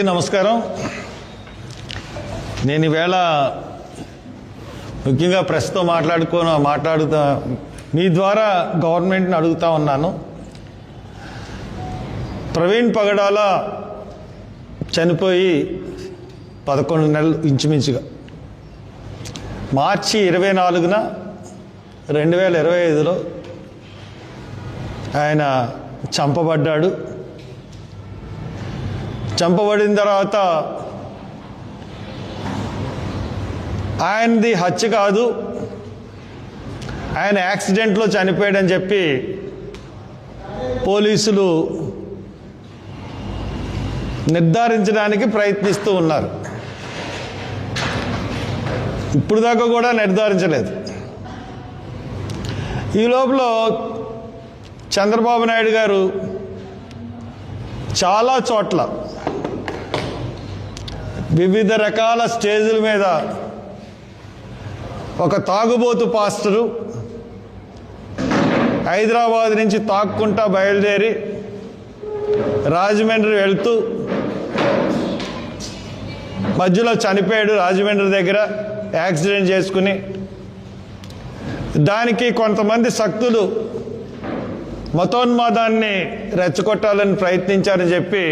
నమస్కారం. నేను ఈవేళ ముఖ్యంగా ప్రెస్తో మాట్లాడుకో మాట్లాడుతా మీ ద్వారా గవర్నమెంట్ని అడుగుతా ఉన్నాను. ప్రవీణ్ పగడాల చనిపోయి పదకొండు నెలలు ఇంచుమించుగా. మార్చి ఇరవై నాలుగున రెండు వేల ఇరవై ఐదులో ఆయన చంపబడ్డాడు. చంపబడిన తర్వాత ఆయనది హత్య కాదు ఆయన యాక్సిడెంట్లో చనిపోయాడని చెప్పి పోలీసులు నిర్ధారించడానికి ప్రయత్నిస్తూ ఉన్నారు. ఇప్పుడు దాకా కూడా నిర్ధారించలేదు. ఈ లోపల చంద్రబాబు నాయుడు గారు చాలా చోట్ల వివిధ రకాల స్టేజుల మీద ఒక తాగుబోతు పాస్టరు హైదరాబాద్ నుంచి తాక్కుంటా బయలుదేరి రాజమండ్రి వెళ్తూ మధ్యలో చనిపోయాడు రాజమండ్రి దగ్గర యాక్సిడెంట్ చేసుకుని. దానికి కొంతమంది శక్తులు మతోన్మాదాన్ని రెచ్చగొట్టాలని ప్రయత్నించారని చెప్పి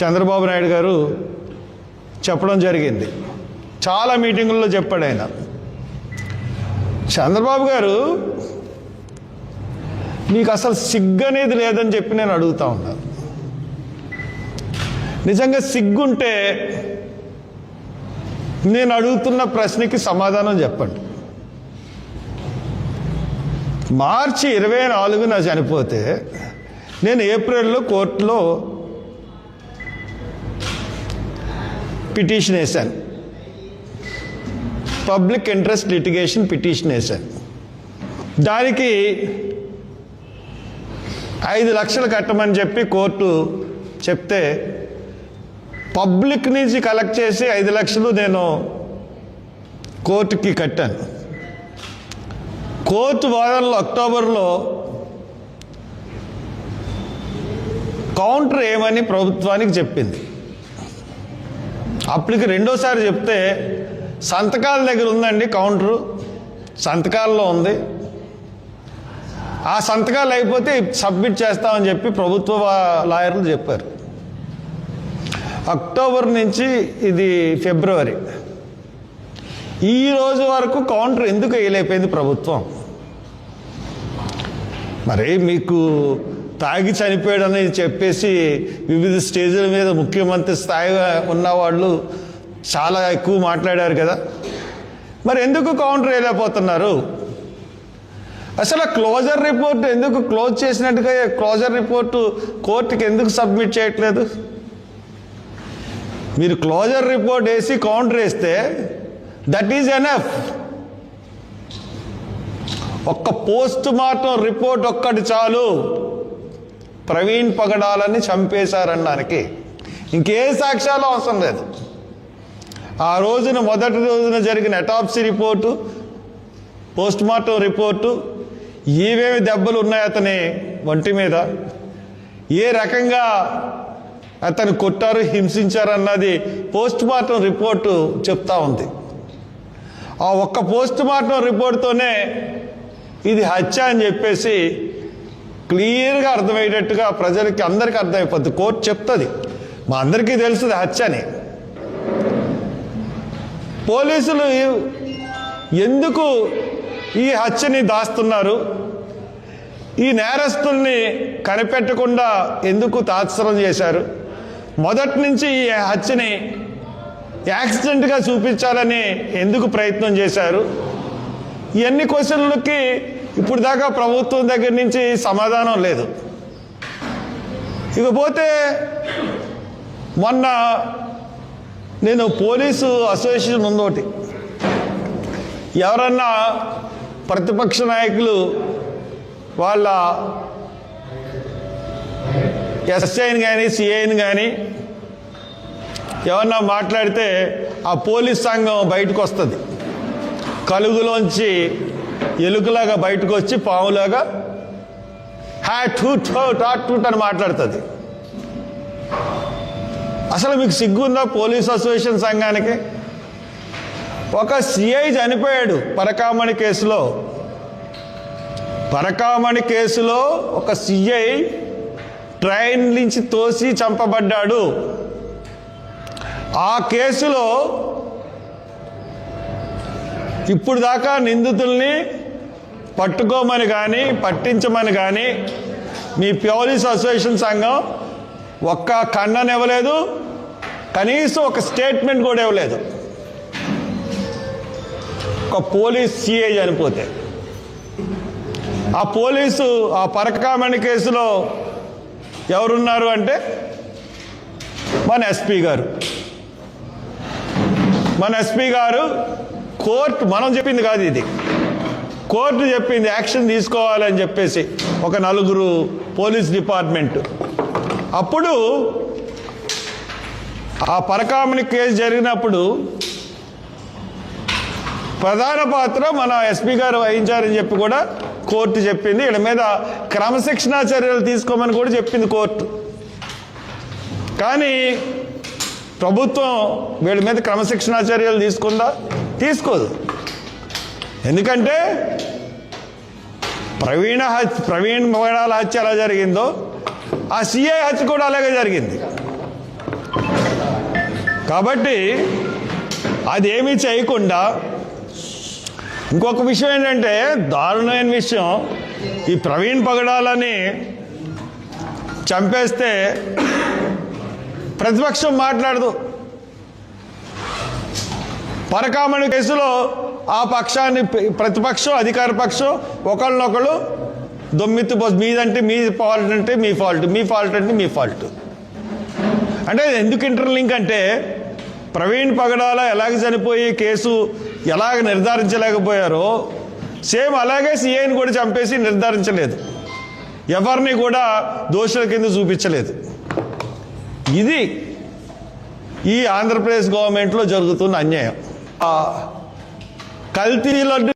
చంద్రబాబు నాయుడు గారు చెప్పడం జరిగింది. చాలా మీటింగుల్లో చెప్పాడు ఆయన. చంద్రబాబు గారు మీకు అసలు సిగ్గు అనేది లేదని చెప్పి నేను అడుగుతా ఉన్నాను నిజంగా సిగ్గుంటే నేను అడుగుతున్న ప్రశ్నకి సమాధానం చెప్పండి. మార్చి ఇరవై నాలుగున చనిపోతే నేను ఏప్రిల్లో కోర్టులో పిటిషన్ వేశాను. పబ్లిక్ ఇంట్రెస్ట్ లిటిగేషన్ పిటిషన్ వేశాను. దానికి ఐదు లక్షలు కట్టమని చెప్పి కోర్టు చెప్తే పబ్లిక్ నుంచి కలెక్ట్ చేసి ఐదు లక్షలు నేను కోర్టుకి కట్టాను. కోర్టు వారంలో అక్టోబర్లో కౌంటర్ ఏమని ప్రభుత్వానికి చెప్పింది. అప్పటికి రెండోసారి చెప్తే సంతకాల దగ్గర ఉందండి కౌంటరు. సంతకాల్లో ఉంది. ఆ సంతకాలు అయిపోతే సబ్మిట్ చేస్తామని చెప్పి ప్రభుత్వ లాయర్లు చెప్పారు. అక్టోబర్ నుంచి ఇది ఫిబ్రవరి. ఈ రోజు వరకు కౌంటర్ ఎందుకు వేయలేకపోయింది ప్రభుత్వం? మరి మీకు తాగి చనిపోయాడని చెప్పేసి వివిధ స్టేజుల మీద ముఖ్యమంత్రి స్థాయిగా ఉన్నవాళ్ళు చాలా ఎక్కువ మాట్లాడారు కదా. మరి ఎందుకు కౌంటర్ వేయలేకపోతున్నారు? అసలు ఆ క్లోజర్ రిపోర్ట్ ఎందుకు క్లోజ్ చేసినట్టుగా క్లోజర్ రిపోర్టు కోర్టుకి ఎందుకు సబ్మిట్ చేయట్లేదు? మీరు క్లోజర్ రిపోర్ట్ వేసి కౌంటర్ వేస్తే దట్ ఈజ్ ఎనఫ్. ఒక్క పోస్ట్ మార్టం రిపోర్ట్ ఒక్కటి చాలు. ప్రవీణ్ పగడాలని చంపేశారనడానికి. ఇంకే సాక్ష్యాలు అవసరం లేదు. ఆ రోజున మొదటి రోజున జరిగిన autopsy report post mortem report ఏవేమి దెబ్బలు ఉన్నాయి అతని ఒంటి మీద ఏ రకంగా అతను కొట్టారు హింసించారన్నది పోస్ట్ మార్టం రిపోర్టు చెప్తా ఉంది. ఆ ఒక్క పోస్ట్ మార్టం రిపోర్ట్తోనే ఇది హత్య అని చెప్పేసి క్లియర్గా అర్థమయ్యేటట్టుగా ప్రజలకి అందరికీ అర్థమైపోద్ది. కోర్టు చెప్తుంది. మా అందరికీ తెలుస్తుంది హత్య అని. పోలీసులు ఎందుకు ఈ హత్యని దాస్తున్నారు? ఈ నేరస్తుల్ని కనిపెట్టకుండా ఎందుకు తాత్సరం చేశారు? మొదటి నుంచి ఈ హత్యని యాక్సిడెంట్గా చూపించాలని ఎందుకు ప్రయత్నం చేశారు? ఇవన్నీ క్వశ్చన్లకి ఇప్పుడు దాకా ప్రభుత్వం దగ్గర నుంచి సమాధానం లేదు. ఇకపోతే మొన్న నేను పోలీసు అసోసియేషన్ ఉందోటి ఎవరన్నా ప్రతిపక్ష నాయకులు వాళ్ళ ఎస్ఐని కానీ సిఐని కానీ ఎవరన్నా మాట్లాడితే ఆ పోలీస్ సంఘం బయటకు వస్తుంది. కలుగులోంచి ఎలుకలాగా బయటకు వచ్చి పావులాగా హ్యా టూ టూ టాట్ టూట్ అని మాట్లాడుతుంది. అసలు మీకు సిగ్గుందా పోలీస్ అసోసియేషన్ సంఘానికి? ఒక సిఐ చనిపోయాడు పరకామణి కేసులో. పరకామణి కేసులో ఒక సిఐ ట్రైన్ నుంచి తోసి చంపబడ్డాడు. ఆ కేసులో ఇప్పుడు దాకా నిందితుల్ని పట్టుకోమని కానీ పట్టించమని కానీ మీ పోలీస్ అసోసియేషన్ సంఘం ఒక్క ఖండన ఇవ్వలేదు. కనీసం ఒక స్టేట్మెంట్ కూడా ఇవ్వలేదు. ఒక పోలీస్ సిఐ చనిపోతే. ఆ పోలీసు ఆ పరకామణి కేసులో ఎవరున్నారు అంటే మన ఎస్పీ గారు. మన ఎస్పీ గారు కోర్టు మనం చెప్పింది కాదు ఇది. కోర్టు చెప్పింది యాక్షన్ తీసుకోవాలని చెప్పేసి ఒక నలుగురు పోలీస్ డిపార్ట్మెంట్. అప్పుడు ఆ పరకామణి కేసు జరిగినప్పుడు ప్రధాన పాత్ర మన ఎస్పీ గారు వహించారని చెప్పి కూడా కోర్టు చెప్పింది. వీళ్ళ మీద క్రమశిక్షణా చర్యలు తీసుకోమని కూడా చెప్పింది కోర్టు. కానీ ప్రభుత్వం వీళ్ళ మీద క్రమశిక్షణా చర్యలు తీసుకుందా? తీసుకోదు. ఎందుకంటే ప్రవీణ హత్య ప్రవీణ్ మగడాల హత్య ఎలా జరిగిందో ఆ సిఐ హత్య కూడా అలాగే జరిగింది. కాబట్టి అదేమీ చేయకుండా ఇంకొక విషయం ఏంటంటే దారుణమైన విషయం ఈ ప్రవీణ్ పగడాలని చంపేస్తే ప్రతిపక్షం మాట్లాడదు. పరకామణి కేసులో ఆ పక్షాన్ని ప్రతిపక్షం అధికార పక్షం ఒకళ్ళనొకళ్ళు దొమ్మిత్తు పోసి మీదంటే మీ ఫాల్ట్ అంటే మీ ఫాల్ట్ మీ ఫాల్ట్ అంటే మీ ఫాల్ట్. అంటే ఎందుకు ఇంటర్లింక్ అంటే ప్రవీణ్ పగడాల ఎలాగ చనిపోయి కేసు ఎలాగ నిర్ధారించలేకపోయారో సేమ్ అలాగే సిఐని కూడా చంపేసి నిర్ధారించలేదు. ఎవరిని కూడా దోషుల కింద చూపించలేదు. ఇది ఈ ఆంధ్రప్రదేశ్ గవర్నమెంట్లో జరుగుతున్న అన్యాయం. ఆ కల్తీ లడ్డు